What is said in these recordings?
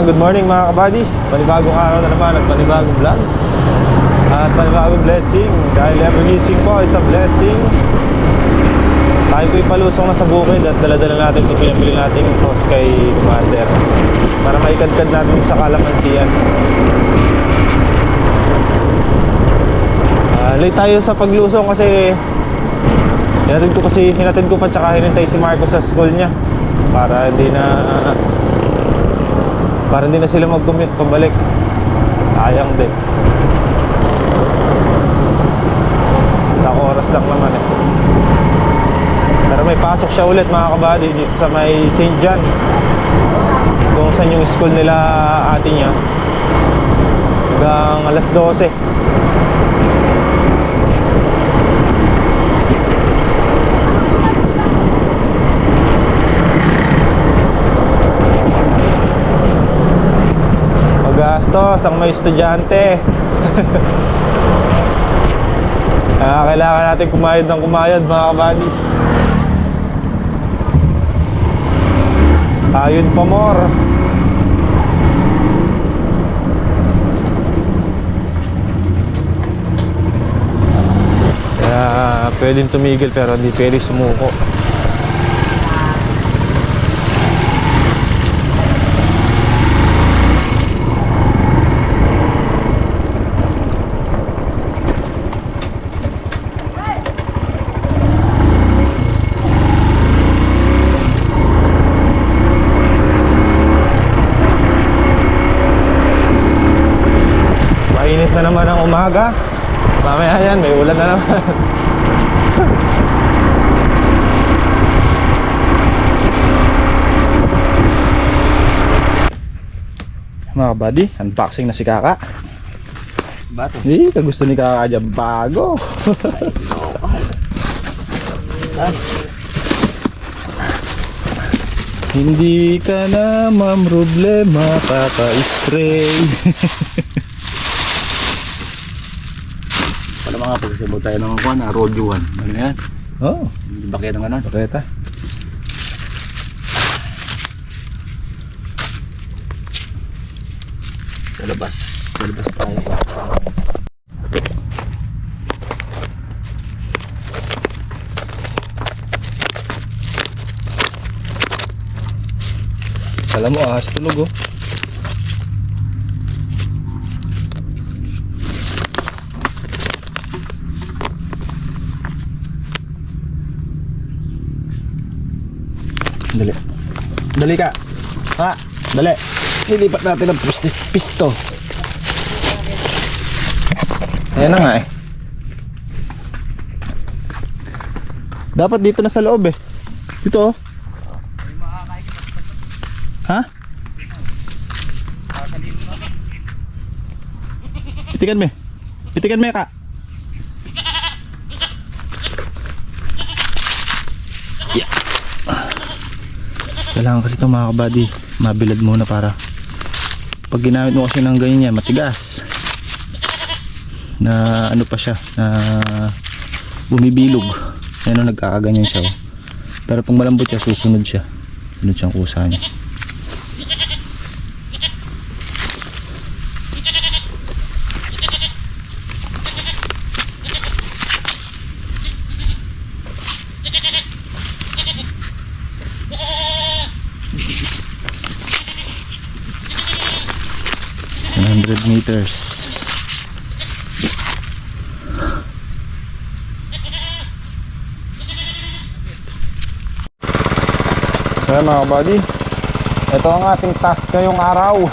Good morning mga kabady. Panibagong araw na naman at panibagong vlog. At panibagong blessing. Dahil every gising po is a blessing. Tayo po'y palusong na sa bukid at daladala natin ito pinabili natin yung cross kay Commander. Para maikadkad natin sa kalamansiyan. Ah, late tayo sa paglusong kasi hinatid ko kasi hinatid ko pa tsaka hinintay si Marco sa school niya para hindi na para hindi na sila mag-commute pabalik. Sayang din. Ilang oras lang naman eh. Pero may pasok siya ulit mga kabady dito sa may St. John. Kung saan yung school nila ate niya. Hanggang alas 12. Magastos ang may estudyante. Kaya kailangan natin kumayod ng kumayod mga kabady. Ayun pa more. Kaya pwedeng tumigil pero hindi pwede sumuko. Mainit na naman ang umaga. Mamaya yan, may ulan na naman. Mga buddy, unboxing na si Kaka. Bato. Eh, kagusto ni Kaka dyan bago. Hindi ka na problema kaka-spray. Mga pagsabot tayo ng kuha na Rodio 1. Ano na yan? oh, Bakit ang ganun? pakita. Sa labas. Sa labas tayo. Alam mo, ahas tulog oh. Dali. Dali ka. Ha? Dali. Nilipat natin ang pistis, pisto. Ayan na nga eh. Dapat dito na sa loob eh. Dito oh. Ha? Pitikan me. Pitikan me ka. Yeah. Kailangan kasi itong mga kabady mabilad muna para pag ginamit mo kasi ng ganyan yan matigas. Na ano pa siya na bumibilog. Ayun o nagkakaganyan siya oh. pero pag malambot siya susunod siya. Sunod siyang kusa niya hundred meters Kaya mga buddy, ito ang ating task ngayong araw.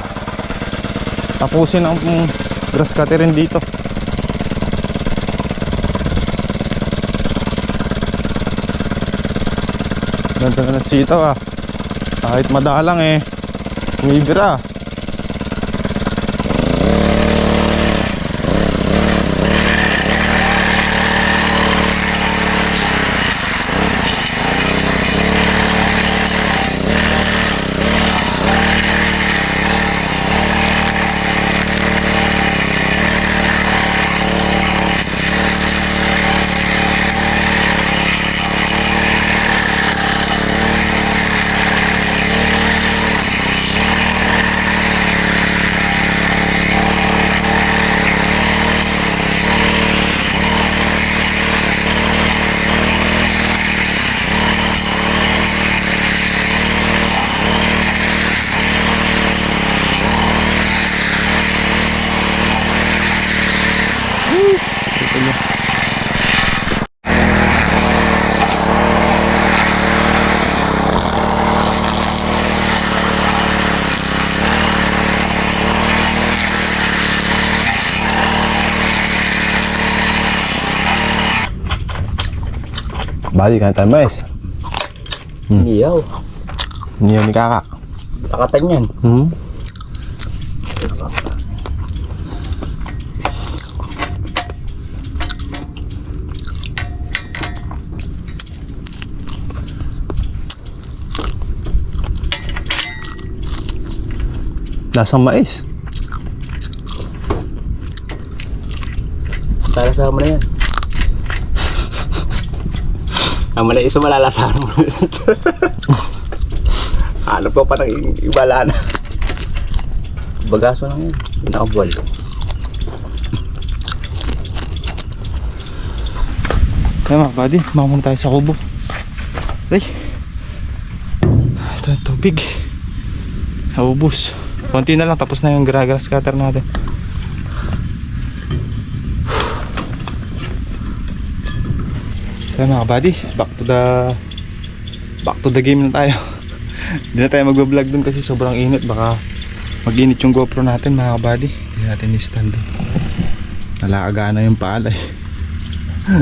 Tapusin ang grass cutterin dito. Ganda na sitaw ah. Kahit madalang eh, umibira. Balik kan tayo, guys. Iya, hmm. Niyaw. Niyaw ni kakak. Kakatan. Hmm. Lasang mais. Para sa mo na yan. Ang mali iso malalasahan mo. Hanap ko pa ng ibala na. Bagaso lang yan. Hindi nakabuwal. Kaya mga buddy, makamuna tayo sa kubo. Ay. Ito ang tubig. Naubos. Konti na lang, tapos na yung grass cutter natin. So mga buddy, back to the back to the game na tayo. Hindi na tayo magbablog dun kasi sobrang init. Baka mag-init yung GoPro natin mga buddy. Hindi natin i-stand dun. Nalaaga na yung paalay.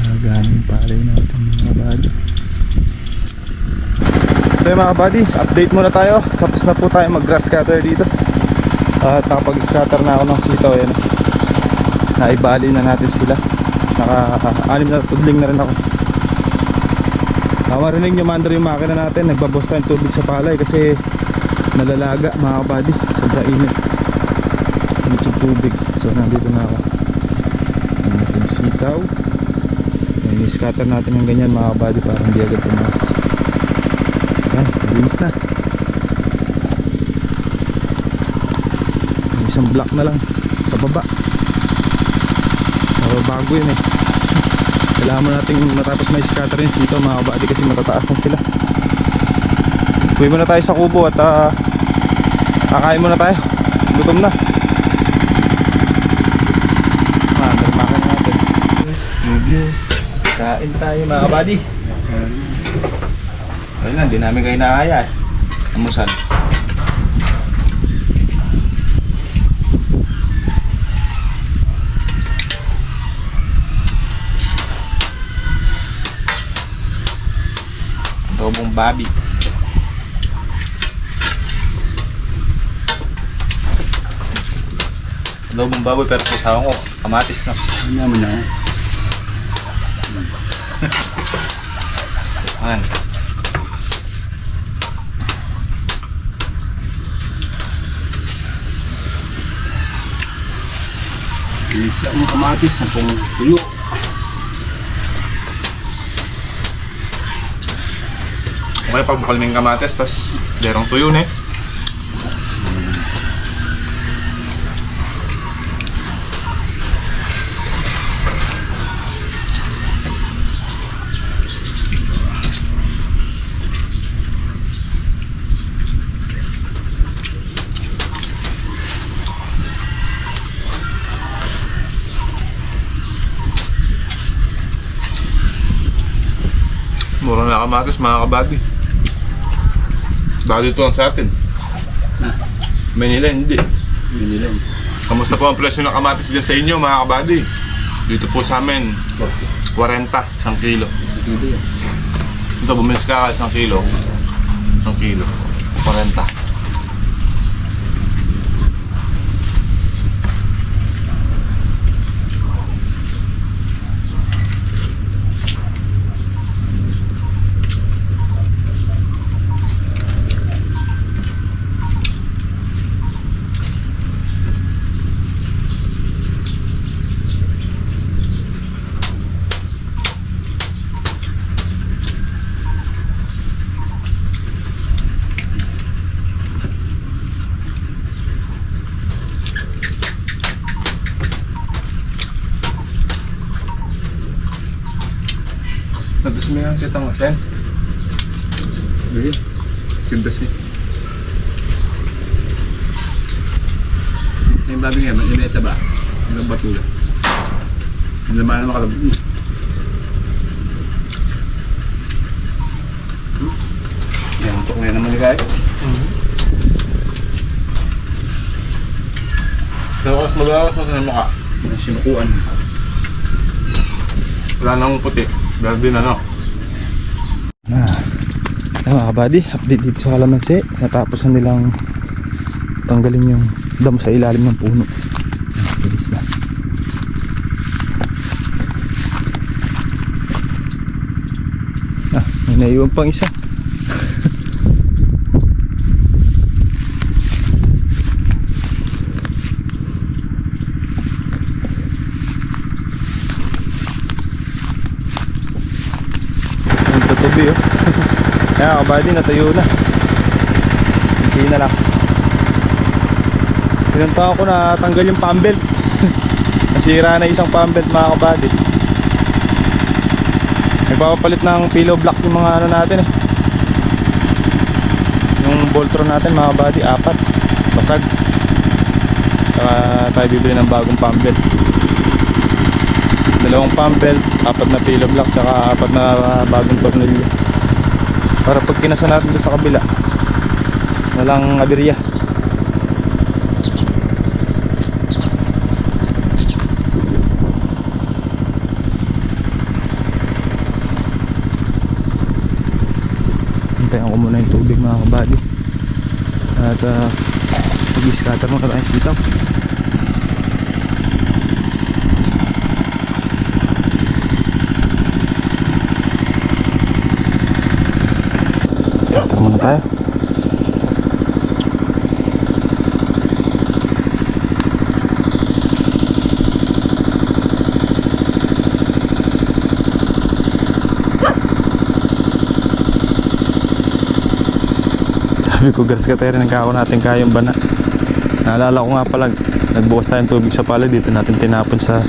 Nalaaga na yung paalay natin mga buddy. So yun, mga buddy, update muna tayo. Tapos na po tayo mag grass cutter dito. At nakapag-scatter na ako ng sitaw. Yan. Naibali na natin sila. Naka-anim na tudling na rin ako. Uh, marinig nyo mandar yung makina natin. Nagbabos tayong tubig sa palay kasi nalalaga mga kabady. Sobrang init. Yung tubig. So nandito na ako. Ang natin sitaw. Yan, scatter natin yung ganyan mga kabady para hindi agad tumas. Yan, malinis na. Isang block na lang sa baba. Pero bago yun eh. Kailangan mo nating matapos may scatter yung dito mga kabady kasi matataas na sila. Uwi muna tayo sa kubo at ah, kakain muna tayo. Gutom na. Ah, darmakan natin. Yes, yes. Kain tayo mga kabady. Ayun lang, di namin kayo naaya. Amusan. Adobong babi. Adobong baboy pero pusawa ko. Kamatis na. Ano naman na yan? Ayan. Isa mo kamatis, sampung tuyo. Okay, pagbukal ng kamatis, tas derong tuyo na eh. Na kamatis mga kabady. Baka dito lang sa atin. Ah. Manila hindi. Lang. Kamusta po ang presyo ng kamatis dyan sa inyo mga kabady? Dito po sa amin, 40 isang kilo. Ito, bumilis ka isang kilo. Isang kilo. 40. Ngasen. Hindi. Ganda siya. Yung babi nga, may ba? Yung batula. Hindi naman na makalabot. Yan, ito ngayon naman ni Kai. Tapos magawas mo sa mukha. Sinukuan. Wala nang puti. Meron din ano. Mga kabady, update dito sa kalamansi. Natapos na nilang tanggalin yung damo sa ilalim ng puno. Bilis na. Ah, may naiwan pang isa. Ang tutubi oh. Kaya kabady natuyo na. Hindi na lang. Pinunta ko na tanggal yung pambelt. Nasira na isang pambelt mga kabady. Nagpapapalit ng pillow block yung mga ano natin eh. Yung Voltron natin mga kabady, apat. Basag. Saka tayo bibili ng bagong pambelt. Dalawang pambelt, apat na pillow block, saka apat na bagong tornilyo. Para pag kinasa natin doon sa kabila, walang aberya. Hintayin ko muna yung tubig mga kabady. At uh, mag-scatter muna tayong sitaw. Scatter muna tayo. Sabi ko, gas ka tayo rin nagkako natin kayang bana. Naalala ko nga pala, nagbukas tayong tubig sa pala dito natin tinapon sa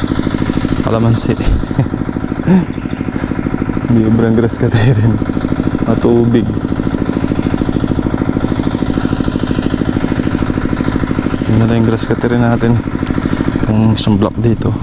kalamansi. Hindi sobrang grass ka tayo rin. Matubig. Tingnan na yung grass cutter natin. Itong isang block dito.